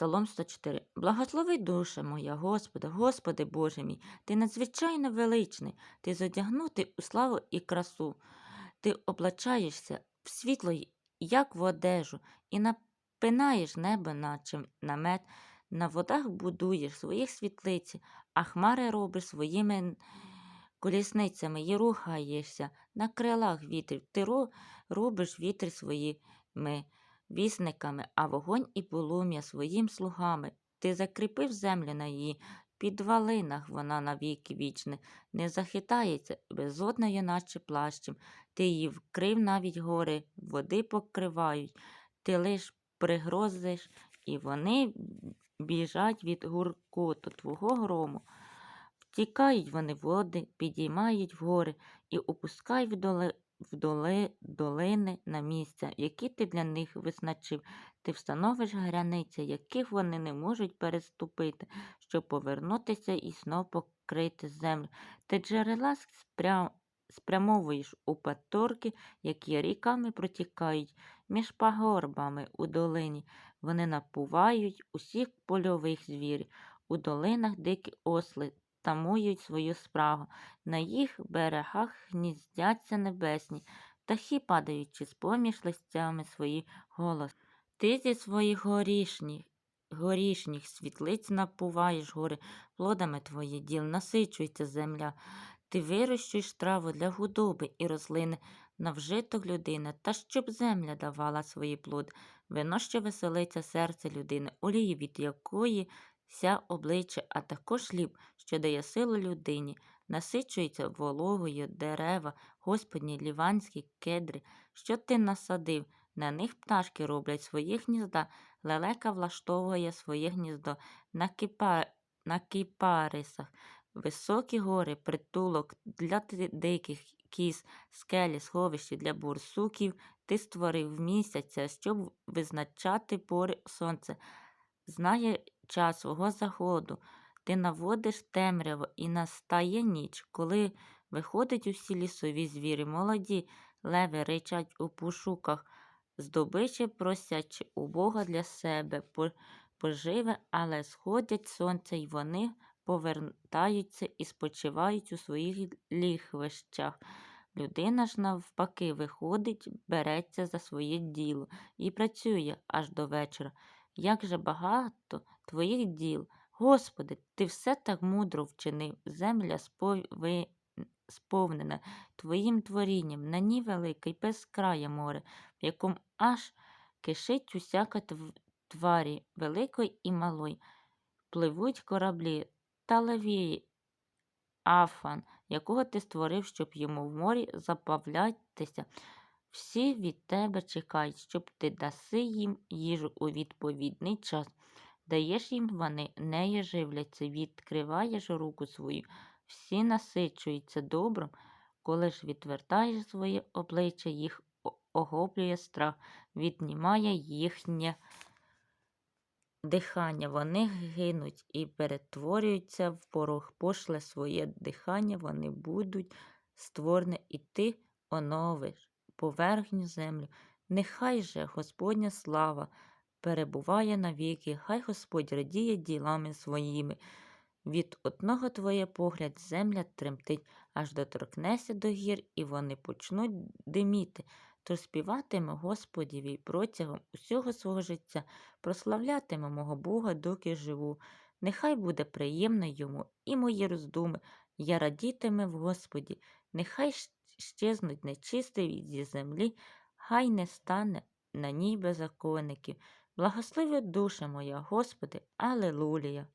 Псалом 104. Благослови душа моя, Господи, Господи Боже мій, Ти надзвичайно величний, Ти зодягнутий у славу і красу. Ти облачаєшся в світло, як в одежу, і напинаєш небо, наче намет, на водах будуєш своїх світлиці, а хмари робиш своїми колісницями і рухаєшся на крилах вітрів. Ти робиш вітри своїми вісниками, а вогонь і полум'я своїм слугами. Ти закріпив землю на її підвалинах, вона навіки вічне, не захитається безодною, наче плащем. Ти її вкрив навіть гори, води покривають, ти лиш пригрозиш, і вони біжать від гуркоту твого грому. Втікають вони води, підіймають вгори і опускають в, доли, в доли, долини на місця, які ти для них визначив. Ти встановиш границі, яких вони не можуть переступити, щоб повернутися і знов покрити землю. Ти джерела спря... спрямовуєш у потоки, які ріками протікають між пагорбами у долині. Вони напувають усіх польових звірів. У долинах дикі осли тамують свою спрагу. На їх берегах гніздяться небесні, птахи падаючи з поміж листями свої голос. Ти зі своїх горішніх, горішніх світлиць напуваєш гори, плодами твоїх діл насичується земля. Ти вирощуєш траву для худоби і рослини на вжиток людини, та щоб земля давала свої плод, вино, що веселиться серце людини, олії, від якої ся обличчя, а також хліб, що дає силу людині, насичується вологою дерева, господні ліванські кедри, що ти насадив, на них пташки роблять свої гнізда, лелека влаштовує своє гніздо. На, кипа... на кипарисах, високі гори, притулок для диких кіз, скелі, сховищі для бурсуків, ти створив місяця, щоб визначати пори сонця, знає час свого заходу. Ти наводиш темряву і настає ніч, коли виходять усі лісові звірі, молоді леви ричать у пошуках, здобичі просячи у Бога для себе поживе, але сходять сонце, й вони повертаються і спочивають у своїх ліхвищах. Людина ж навпаки виходить, береться за своє діло і працює аж до вечора. Як же багато твоїх діл, Господи, ти все так мудро вчинив, земля сповнена твоїм творінням, на ній велике й безкрає море, в якому аж кишить усяка тв- тварі, великої і малої. Пливуть кораблі та левії, Афан, якого ти створив, щоб йому в морі забавлятися. Всі від тебе чекають, щоб ти даси їм їжу у відповідний час. Даєш їм вони, нею живляться, відкриваєш руку свою, всі насичуються добром, коли ж відвертаєш своє обличчя, їх о- охоплює страх, віднімає їхнє дихання. Вони гинуть і перетворюються в порох, пошле своє дихання, вони будуть створені, і ти оновиш поверхню землю. Нехай же Господня слава перебуває навіки, хай Господь радіє ділами своїми. Від одного твоє погляд земля тремтить, аж доторкнеся до гір, і вони почнуть диміти. Тож співатиме Господіві протягом усього свого життя, прославлятиме мого Бога, доки живу. Нехай буде приємно йому і мої роздуми. Я радітиме в Господі, нехай щезнуть нечистиві зі землі, хай не стане на ній беззаконників. Благослови душа моя, Господи, Алелуя.